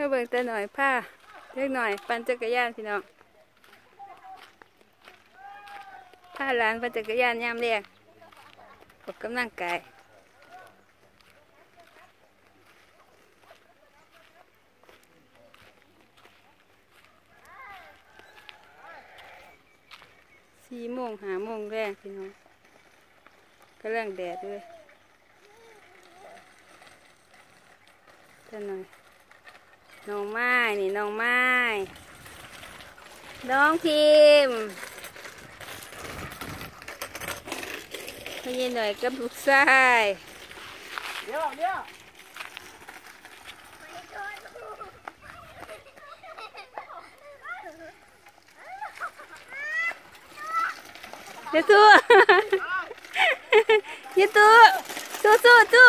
มื่อเบิ่งแต่หน่อยผ้าเล็กหน่อย ปั่นจักรยานพี่น้องผ้าหลานปั่นจักรยานยามเรียกออกกำลังกายสี่โมงหาโมงแรกพี่น้องกำลังแดดด้วยแต่หน่อย น้องไม้นี่น้องไม้ น้องพิมพ์พยินหน่อยกับลูกชาย เดี๋ยวเดี๋ยว เดี๋ยวตู้ เดี๋ยวตู้ตู้ตู้ตู้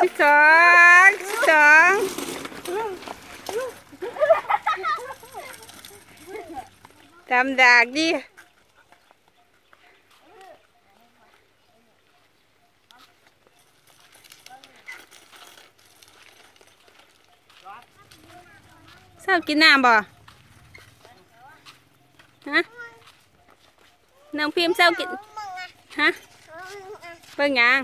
Chitang, chitang. Làm đạc đi. Đó. สองสิบสองทำดากดิชอบกินน้ำบ่ฮะน้องพิมพ์ชอบกินฮะเบิ่งยัง